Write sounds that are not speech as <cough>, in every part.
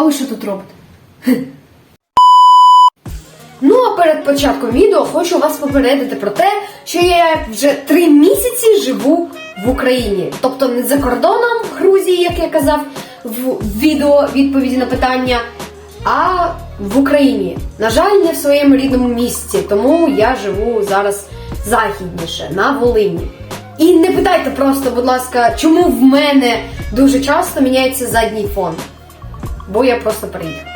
А ви що тут робите? Ну, а перед початком відео хочу вас попередити про те, що я вже три місяці живу в Україні. Тобто не за кордоном в Грузії, як я казав в відео відповіді на питання, а в Україні. На жаль, не в своєму рідному місті, тому я живу зараз західніше, на Волині. І не питайте просто, будь ласка, чому в мене дуже часто міняється задній фон. Бо я просто приїхав.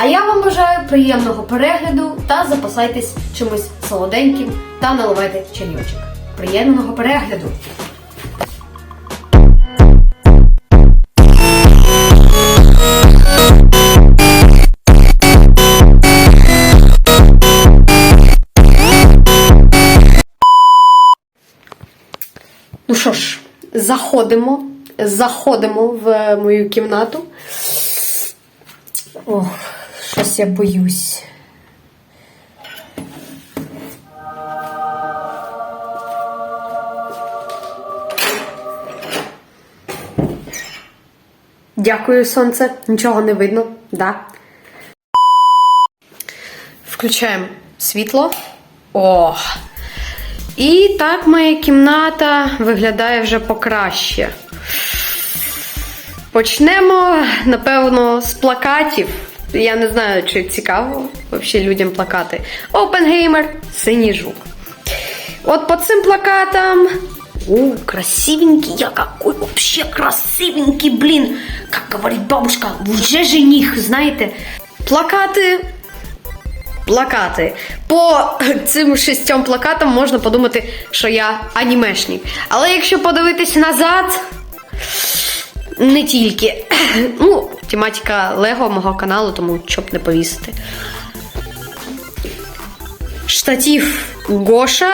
А я вам бажаю приємного перегляду та запасайтесь чимось солоденьким та наливайте чайочок. Приємного перегляду! Ну що ж, заходимо, заходимо в мою кімнату. Ох, щось я боюсь. Дякую, сонце. Нічого не видно, да. Включаємо світло. О! І так моя кімната виглядає вже покраще. Почнемо, напевно, з плакатів. Я не знаю, чи цікаво взагалі людям плакати. Опенгеймер, синій жук. От по цим плакатам. О, красивенький, я какой вообще красивенький, блин. Как говорит бабушка, вже жених, знаєте. Плакати. Плакати. По цим шістьом плакатам можна подумати, що я анімешник. Але якщо подивитись назад, не тільки. <clears throat> Ну, тематика Лего мого каналу, тому щоб не повісити. Штатів Гоша.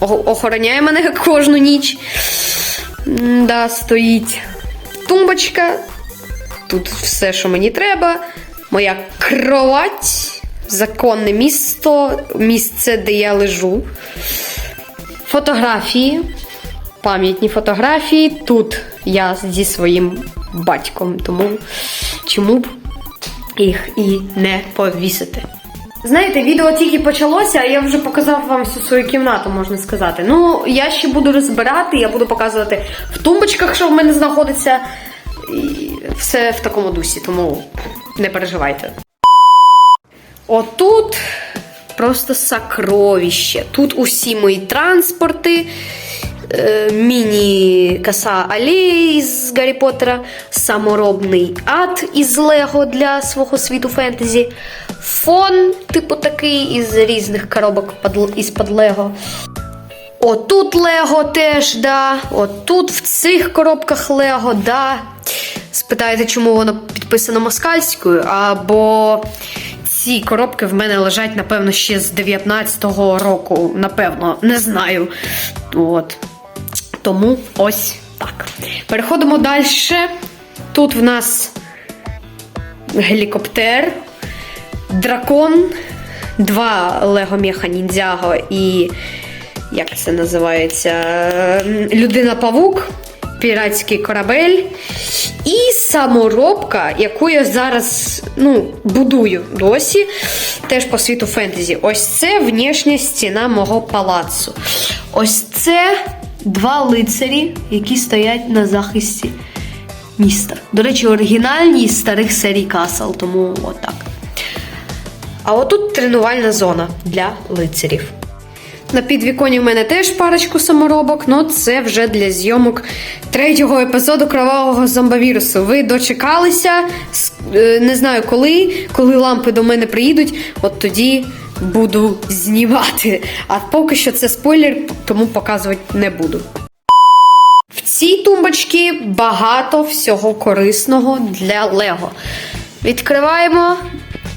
Охороняє мене кожну ніч. Да, стоїть. Тумбочка. Тут все, що мені треба. Моя кровать. Законне місто, місце, де я лежу. Фотографії пам'ятні фотографії. Тут я зі своїм батьком, тому чому б їх і не повісити. Знаєте, відео тільки почалося, а я вже показав вам всю свою кімнату, можна сказати. Ну, я ще буду розбирати, я буду показувати в тумбочках, що в мене знаходиться. І все в такому дусі, тому не переживайте. Отут просто сокровище. Тут усі мої транспорти, е, міні-коса алеї з Гаррі Поттера, саморобний ад із Лего для свого світу фентезі, фон, типу такий, із різних коробок под- із-под Лего. Отут Лего теж, да. Отут в цих коробках Лего, да. Спитаєте, чому воно підписано москальською? Або ці коробки в мене лежать, напевно, ще з 19-го року. Напевно, не знаю. От. Тому ось так. Переходимо далі. Тут в нас гелікоптер, дракон, два Лего Меха Ніндзяго і. Як це називається? Людина-павук, піратський корабель. І саморобка, яку я зараз ну, будую досі, теж по світу фентезі. Ось це внішня стіна мого палацу. Ось це два лицарі, які стоять на захисті міста. До речі, оригінальні з старих серій Касл, тому отак. А отут тренувальна зона для лицарів. На підвіконі в мене теж парочку саморобок, але це вже для зйомок третього епізоду кровавого зомбовірусу. Ви дочекалися, е, не знаю коли, коли лампи до мене приїдуть, от тоді буду знімати. А поки що це спойлер, тому показувати не буду. В цій тумбочці багато всього корисного для Лего. Відкриваємо.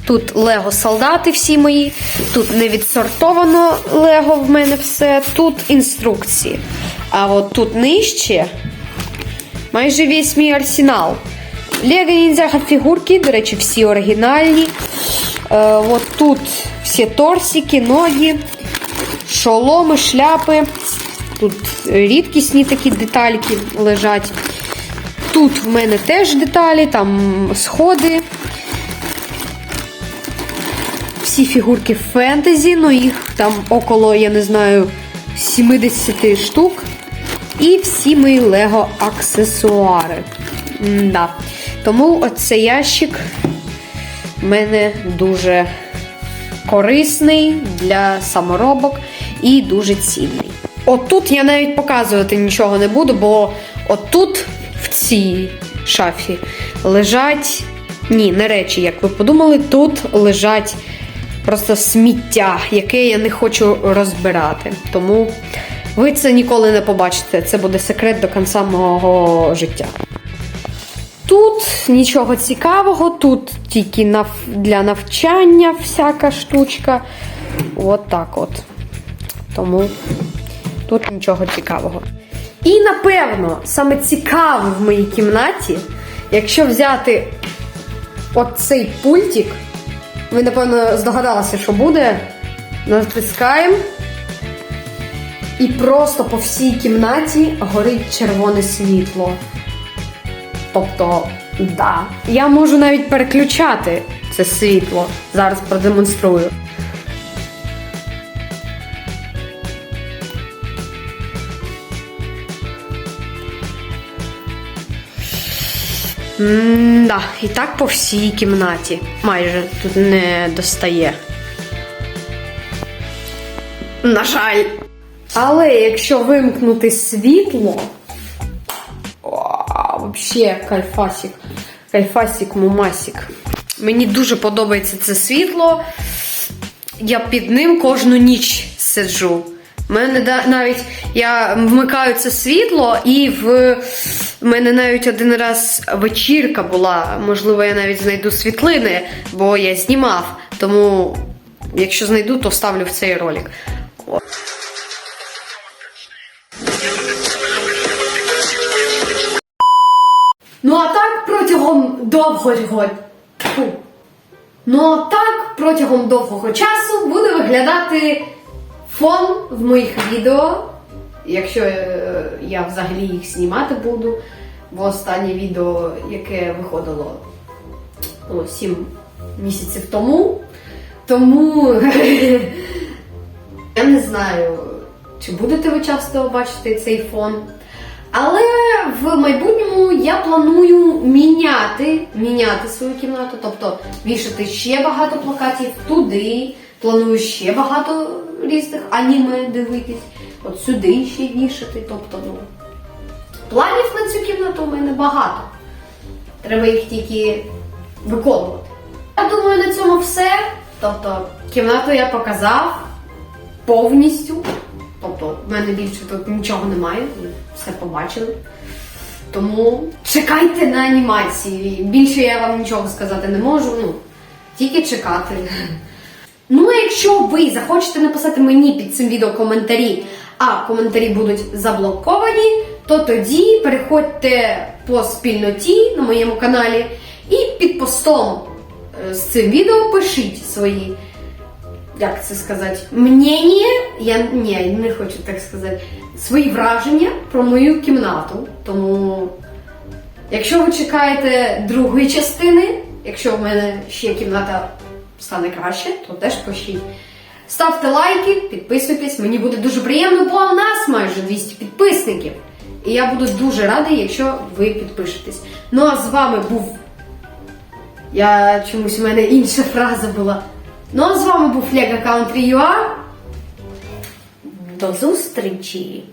Тут Лего солдати всі мої, тут не відсортовано Лего в мене все, тут інструкції. А от тут нижче майже весь мій арсенал. Лего ніндзяга фігурки, до речі, всі оригінальні. Е, от тут всі торсики, ноги, шоломи, шляпи. Тут рідкісні такі детальки лежать. Тут в мене теж деталі, там сходи. Всі фігурки фентезі, ну їх там около, я не знаю, 70 штук. І всі мої лего аксесуари. Да. Тому оцей ящик мене дуже корисний для саморобок і дуже цінний. Отут я навіть показувати нічого не буду, бо отут, в цій шафі, лежать. Ні, не речі, як ви подумали, тут лежать просто сміття, яке я не хочу розбирати. Тому ви це ніколи не побачите. Це буде секрет до кінця мого життя. Тут нічого цікавого, тут тільки для навчання всяка штучка. От так от. Тому тут нічого цікавого. І напевно, саме цікаве в моїй кімнаті, якщо взяти оцей пультик, ви, напевно, здогадалися, що буде. Натискаємо. І просто по всій кімнаті горить червоне світло. Тобто, да. Я можу навіть переключати це світло. Зараз продемонструю. М-да, і так по всій кімнаті. Майже тут не достає. На жаль. Але якщо вимкнути світло. Вообще кайфасик. Кайфасик, мумасик. Мені дуже подобається це світло. Я під ним кожну ніч сиджу. У мене навіть я вмикаю це світло, і в в мене навіть один раз вечірка була. Можливо, я навіть знайду світлини, бо я знімав. Тому, якщо знайду, то вставлю в цей ролик. О. Ну а так протягом довгого. Ну а так протягом довгого часу буде виглядати фон в моїх відео. Якщо е, я взагалі їх знімати буду. Бо останнє відео, яке виходило ну, 7 місяців тому. Тому <laughs> я не знаю, чи будете ви часто бачити цей фон. Але в майбутньому я планую міняти, міняти свою кімнату, тобто вішати ще багато плакатів туди. Планую ще багато різних аніме дивитись, от сюди ще вішати. Тобто, ну, планів на цю кімнату у мене багато. Треба їх тільки виконувати. Я думаю, на цьому все. Тобто, кімнату я показав повністю. Тобто, в мене більше тут нічого немає, все побачили. Тому чекайте на анімації. Більше я вам нічого сказати не можу. Ну, тільки чекати. Ну, а якщо ви захочете написати мені під цим відео коментарі, а коментарі будуть заблоковані, то тоді переходьте по спільноті на моєму каналі і під постом е, з цим відео пишіть свої як це сказати, мнення, я ні, не хочу так сказати, свої враження про мою кімнату. Тому, якщо ви чекаєте другої частини, якщо в мене ще кімната стане краще, то теж пишіть. Ставте лайки, підписуйтесь, мені буде дуже приємно, бо у нас майже 200 підписників. І я буду дуже радий, якщо ви підпишетесь. Ну а з вами був. Я чомусь у мене інша фраза була. Ну а з вами був Лего Country. До зустрічі!